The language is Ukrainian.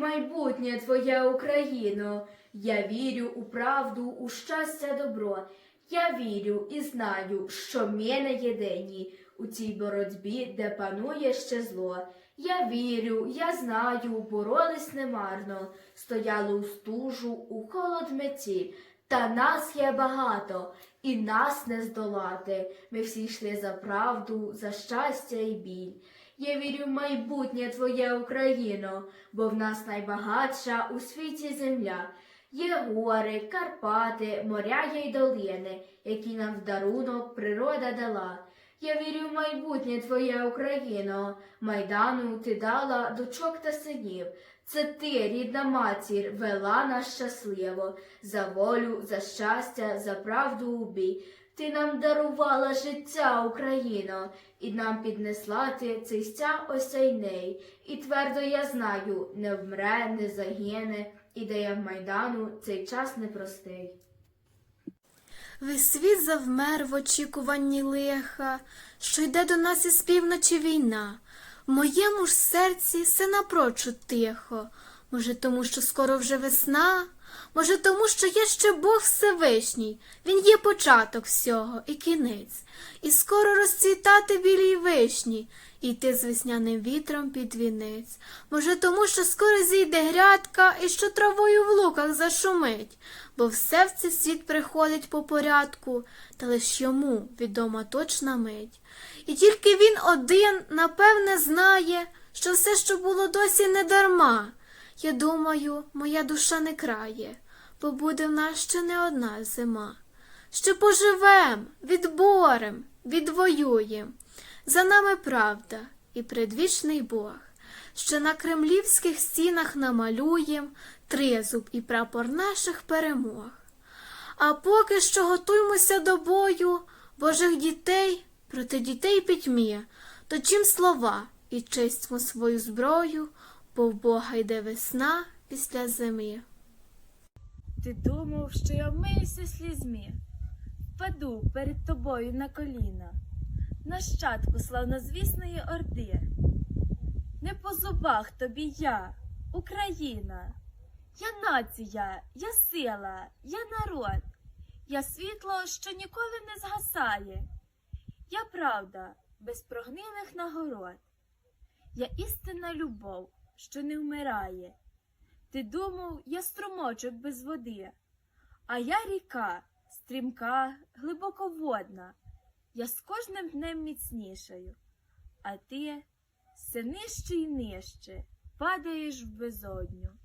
Майбутнє твоє Україно. Я вірю у правду, у щастя, добро. Я вірю і знаю, що ми не єдині у цій боротьбі, де панує ще зло. Я вірю, я знаю, боролись немарно, стояли у стужу, у холод меті. Та нас є багато, і нас не здолати. Ми всі йшли за правду, за щастя і біль. Я вірю в майбутнє твоє Україно, бо в нас найбагатша у світі земля. Є гори, Карпати, моря й долини, які нам в дарунок природа дала. Я вірю в майбутнє твоє Україно, майдану ти дала дочок та синів. Це ти, рідна матір, вела нас щасливо, за волю, за щастя, за правду у бій. Ти нам дарувала життя, Україно, і нам піднесла ти цей стяг осяйний. І твердо я знаю, не вмре, не загине, ідея Майдану цей час непростий. Весь світ завмер в очікуванні лиха, що йде до нас із півночі війна. В моєму ж серці все напрочуд тихо. Може, тому, що скоро вже весна, може, тому, що є ще Бог Всевишній, Він є початок всього і кінець, і скоро розцвітати білій вишні, і йти з весняним вітром під вінець. Може, тому, що скоро зійде грядка, і що травою в луках зашумить, бо все в цей світ приходить по порядку, та лиш йому відома точна мить. І тільки він один, напевне, знає, що все, що було досі не дарма. Я думаю, моя душа не крає, бо буде в нас ще не одна зима. Ще поживем, відборем, відвоюєм. За нами правда і предвічний Бог. Ще на кремлівських стінах намалюєм тризуб і прапор наших перемог. А поки що готуймося до бою, Божих дітей проти дітей пітьмі, то чим слова і честь свою зброю, бо в Бога йде весна після зими. Ти думав, що я вмиюся слізьми, впаду перед тобою на коліна, нащадку славнозвісної орди. Не по зубах тобі я, Україна, я нація, я сила, я народ, я світло, що ніколи не згасає, я правда без прогнилих нагород, я істинна любов, що не вмирає. Ти думав, я струмочок без води, а я ріка, стрімка, глибоководна. Я з кожним днем міцнішаю, а ти все нижче й нижче падаєш в безодню.